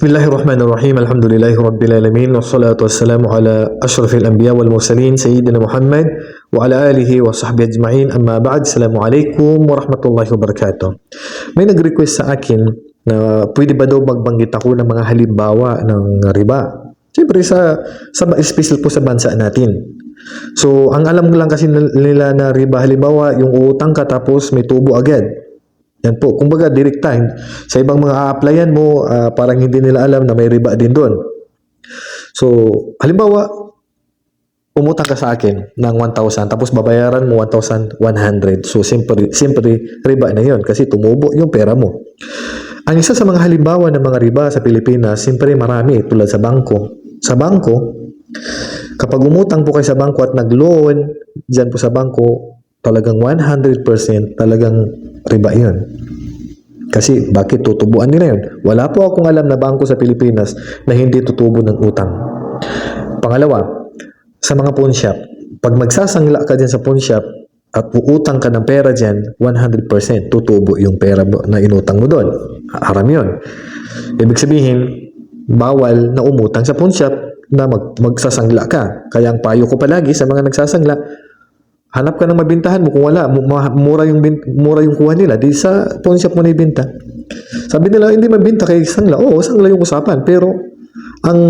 Bismillahi rahmani rahim alhamdulillahi rabbil alamin wassalatu wassalamu ala ashrafil anbiya wal mursalin sayyidina Muhammad wa ala alihi wa sahbihi ajma'in amma ba'd assalamu alaikum wa rahmatullahi wa barakatuh. May nag-request sa akin na pwede ba daw magbanggit ako ng mga halimbawa ng riba? Siyempre sa, sa special po sa bansa natin. So, ang alam lang kasi nila na riba halimbawa, yung utang ka tapos may tubo agad yan po. Kumbaga, direct time. Sa ibang mga a-applyan mo, ah, parang hindi nila alam na may riba din doon. So, halimbawa, umutang ka sa akin ng 1,000 tapos babayaran mo 1,100. So, simply, simply riba na yon kasi tumubo yung pera mo. Ang isa sa mga halimbawa ng mga riba sa Pilipinas, simpre marami tulad sa bangko. Sa bangko, kapag umutang po kayo sa bangko at nag-loan dyan po sa bangko, talagang 100% talagang riba yun. Kasi bakit tutubuan nila yun? Wala po akong alam na bangko sa Pilipinas na hindi tutubo ng utang. Pangalawa, sa mga pawn shop, pag magsasangla ka dyan sa pawn shop at uutang ka ng pera dyan, 100% tutubo yung pera na inutang mo doon. Haram yun. Ibig sabihin, bawal na umutang sa pawn shop na mag, magsasangla ka. Kaya ang payo ko palagi sa mga nagsasangla, hanap ka ng mabintahan mo. Kung wala mura yung mura yung kuha nila. Di sa pawn shop mo na ibenta sabi nila hindi mabinta kay sangla oo sangla yung usapan. Pero ang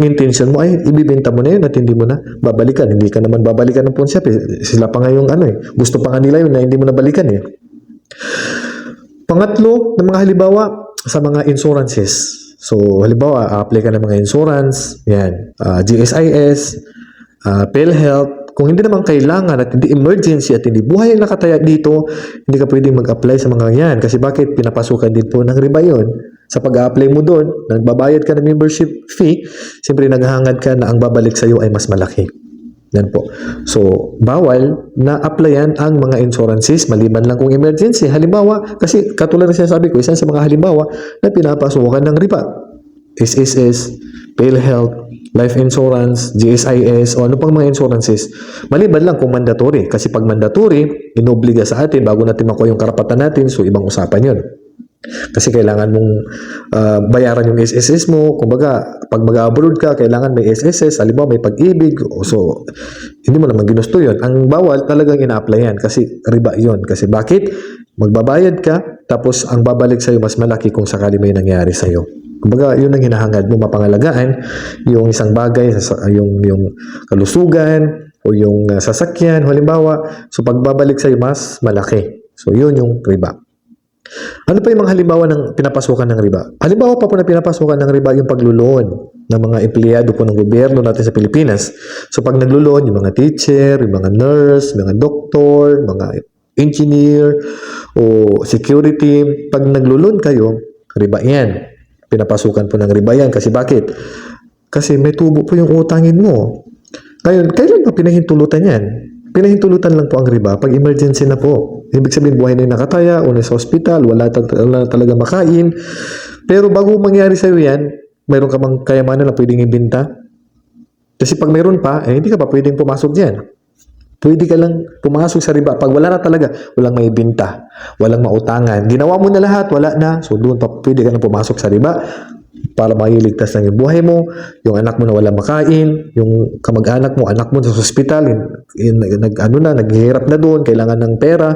intention mo ay ibibenta mo na yun at hindi mo na babalikan. Hindi ka naman babalikan ng pawn shop eh. sila pa nga yung ano eh. Gusto pa nga nila yun na hindi mo na balikan eh. Pangatlo, ng mga halimbawa sa mga insurances. So, halimbawa, apply ka ng mga insurance, yan, ah, GSIS, uh, PhilHealth. Kung hindi naman kailangan at hindi emergency at hindi buhay ang nakataya dito, hindi ka pwedeng mag-apply sa mga yan. Kasi bakit? Pinapasukan din po ng riba yun. Sa pag-apply mo doon, nagbabayad ka ng membership fee, siyempre naghahangad ka na ang babalik sa'yo ay mas malaki. Yan po. So, bawal na applyan ang mga insurances maliban lang kung emergency. Halimbawa, kasi katulad na sinasabi ko, isa sa mga halimbawa na pinapasukan ng riba. SSS, PhilHealth, life insurance, GSIS, o ano pang mga insurances. Maliban lang kung mandatory. Kasi pag mandatory, inobliga sa atin bago natin makuha yung karapatan natin, so ibang usapan yun. Kasi kailangan mong ah, bayaran yung SSS mo. Kumbaga, pag mag-abroad ka, kailangan may SSS. Halimbawa, may pag-ibig. So, hindi mo naman ginusto yun. Ang bawal talagang ina-applyan kasi riba yun. Kasi bakit? Magbabayad ka, tapos ang babalik sa'yo mas malaki kung sakali may nangyari sa'yo. Kumbaga, yun ang hinahangad mo mapangalagaan yung isang bagay, yung, yung kalusugan, o yung ah, sasakyan, halimbawa. So, pagbabalik sa'yo, mas malaki. So, yun yung riba. Ano pa yung mga halimbawa ng pinapasukan ng riba? Halimbawa pa po na pinapasukan ng riba yung pagluloan ng mga empleyado po ng gobyerno natin sa Pilipinas. So pag nagluloan, yung mga teacher, yung mga nurse, mga doktor, mga engineer, o security, pag nagluloan kayo, riba yan. Pinapasukan po ng riba yan. Kasi bakit? Kasi may tubo po yung utangin mo. Ngayon, kailan ba pinahintulutan yan? Pinahintulutan lang po ang riba pag emergency na po. Ibig sabihin, buhay na yung nakataya, o nasa hospital, wala, ta- wala talaga makain. Pero bago mangyari sa'yo yan, mayroon ka bang kayamanan na pwedeng ibinta? Kasi pag mayroon pa, eh, hindi ka pa pwedeng pumasok dyan. Pwede ka lang pumasok sa riba. Pag wala na talaga, walang may binta, walang mautangan. Ginawa mo na lahat, wala na. So doon pwede ka na pumasok sa riba para mailigtas lang yung buhay mo, yung anak mo na wala makain, yung kamag-anak mo, anak mo sa hospital, nag, ano na, naghihirap na doon, kailangan ng pera.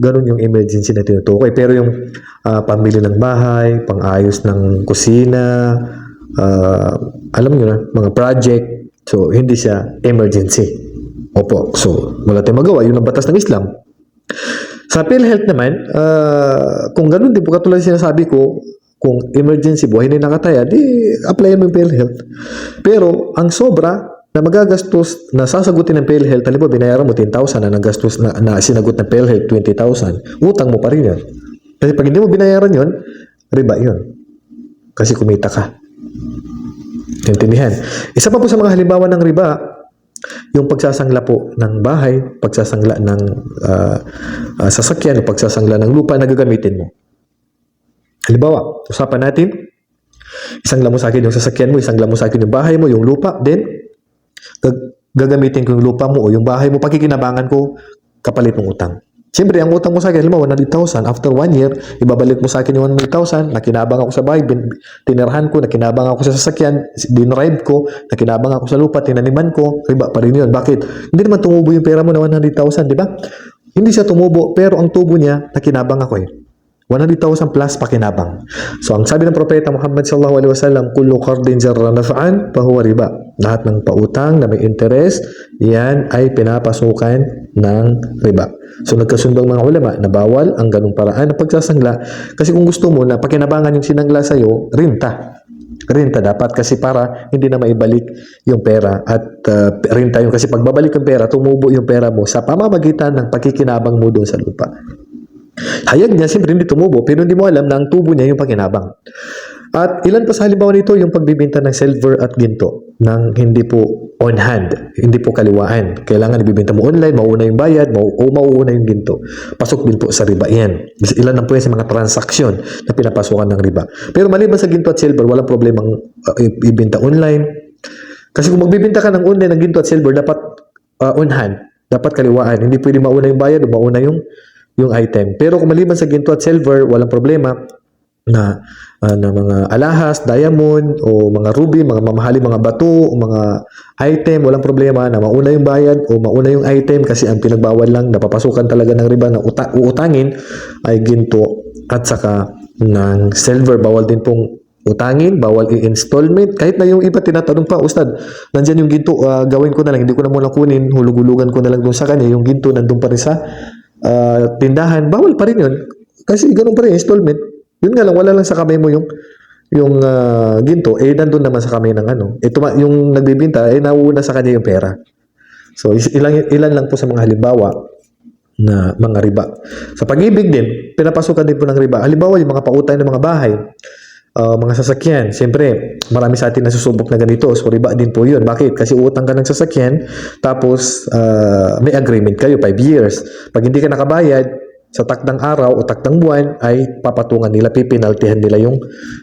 Ganun yung emergency na tinutukoy. Pero yung ah, pambili ng bahay, pang-ayos ng kusina, ah, alam nyo na, mga project, so hindi siya emergency. Opo, so wala tayong magawa. Yun ang batas ng Islam. Sa PhilHealth naman, ah, kung ganun din po katulad sinasabi ko, kung emergency, buhay na nakataya, di apply mo yung PhilHealth. Pero ang sobra na magagastos na sasagutin ng PhilHealth, halimbawa binayaran mo 10,000 na nagastos na, na sinagot ng PhilHealth 20,000, utang mo pa rin yun. Kasi pag hindi mo binayaran yun, riba yun. Kasi kumita ka. Intindihan. Isa pa po sa mga halimbawa ng riba, yung pagsasangla po ng bahay, pagsasangla ng ah, ah, sasakyan, o pagsasangla ng lupa na gagamitin mo. Halimbawa, usapan natin, isang mo sa akin yung sasakyan mo, isang mo sa akin yung bahay mo, yung lupa, then gag- gagamitin ko yung lupa mo o yung bahay mo, pagkikinabangan ko, kapalit ng utang. Siyempre, ang utang mo sa akin, halimbawa, 100,000. After one year, ibabalik mo sa akin yung 100,000. Nakinabang ako sa bahay, bin, tinirahan ko, nakinabang ako sa sasakyan, dinrive ko, nakinabang ako sa lupa, tinaniman ko, riba pa rin yun. Bakit? Hindi naman tumubo yung pera mo na 100,000, di ba? Hindi siya tumubo, pero ang tubo niya, nakinabang ako eh. 100,000 plus pakinabang. So, ang sabi ng propeta Muhammad sallallahu alaihi wasallam, kullu qardin jarra naf'an fahuwa riba. Lahat ng pautang na may interest, yan ay pinapasukan ng riba. So, nagkasundo ang mga ulama na bawal ang ganung paraan ng pagsasangla kasi kung gusto mo na pakinabangan yung sinangla sa'yo, rinta. Renta dapat kasi para hindi na maibalik yung pera at uh, renta yun kasi pagbabalik yung pera, tumubo yung pera mo sa pamamagitan ng pakikinabang mo doon sa lupa. Hayag niya, siyempre hindi tumubo, pero hindi mo alam na ang tubo niya yung pakinabang. At ilan pa sa halimbawa nito yung pagbibenta ng silver at ginto ng hindi po on hand, hindi po kaliwaan. Kailangan ibibenta mo online, mauna yung bayad, mau o mauuna yung ginto. Pasok din po sa riba yan. Ilan lang po yan sa mga transaksyon na pinapasukan ng riba. Pero maliban sa ginto at silver, walang problemang uh, i- ibenta online. Kasi kung magbibenta ka ng online ng ginto at silver, dapat uh, on hand, dapat kaliwaan. Hindi pwede mauna yung bayad o mauna yung yung item. Pero kung maliban sa ginto at silver, walang problema na ah, na mga alahas, diamond o mga ruby, mga mamahaling mga bato, o mga item, walang problema na mauna yung bayad o mauna yung item kasi ang pinagbawal lang napapasukan talaga ng riba na uta- uutangin ay ginto at saka ng silver. Bawal din pong utangin, bawal i-installment. Kahit na yung iba tinatanong pa, Ustad, nandyan yung ginto, ah, gawin ko na lang, hindi ko na muna kunin, hulug-hulugan ko na lang dun sa kanya, yung ginto nandun pa rin sa ah, tindahan, bawal pa rin yun. Kasi ganun pa rin, installment. Yun nga lang, wala lang sa kamay mo yung yung ah, ginto, eh nandun naman sa kamay ng ano. Ito, yung nagbibinta, eh nauuna sa kanya yung pera. So, ilan, ilan lang po sa mga halimbawa na mga riba. Sa pag-ibig din, pinapasukan din po ng riba. Halimbawa, yung mga pautang ng mga bahay, uh, mga sasakyan. Siyempre, marami sa atin nasusubok na ganito. So, riba din po yun. Bakit? Kasi utang ka ng sasakyan, tapos uh, may agreement kayo, 5 years. Pag hindi ka nakabayad, sa takdang araw o takdang buwan ay papatungan nila, pipinaltihan nila yung,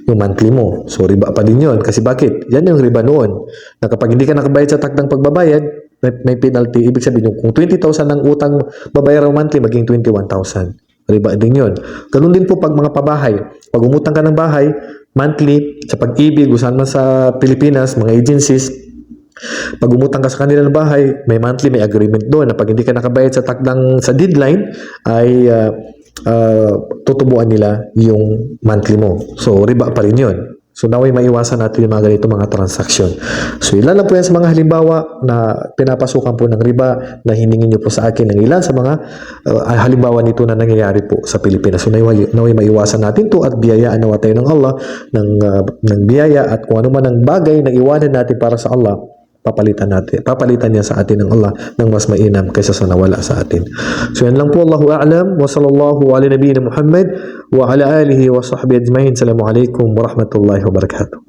yung monthly mo. So, riba pa din yun. Kasi bakit? Yan yung riba noon. Na kapag hindi ka nakabayad sa takdang pagbabayad, may, may penalty. Ibig sabihin, yung kung 20,000 ang utang babayaran mo monthly, maging 21,000. Riba din yun. Ganun din po pag mga pabahay. Pag umutang ka ng bahay, monthly, sa pag-ibig, usan man sa Pilipinas, mga agencies, pag umutang ka sa kanila ng bahay, may monthly, may agreement doon na pag hindi ka nakabayad sa takdang sa deadline, ay uh, uh, tutubuan nila yung monthly mo. So, riba pa rin yun. So, naway maiwasan natin yung mga ganito mga transaksyon. So, ilan lang po yan sa mga halimbawa na pinapasukan po ng riba na hiningin nyo po sa akin ng ilan sa mga uh, halimbawa nito na nangyayari po sa Pilipinas. So, naway, naway maiwasan natin to at biyayaan nawa tayo ng Allah ng, uh, ng biyaya at kung ano man ang bagay na iwanan natin para sa Allah, papalitan natin. Papalitan niya sa atin ng Allah ng mas mainam kaysa sa nawala sa atin. So yan lang po. Allahu a'lam. Wa sallallahu ala nabiyina Muhammad wa ala alihi wa sahbihi ajma'in. Assalamu alaikum wa rahmatullahi wa barakatuh.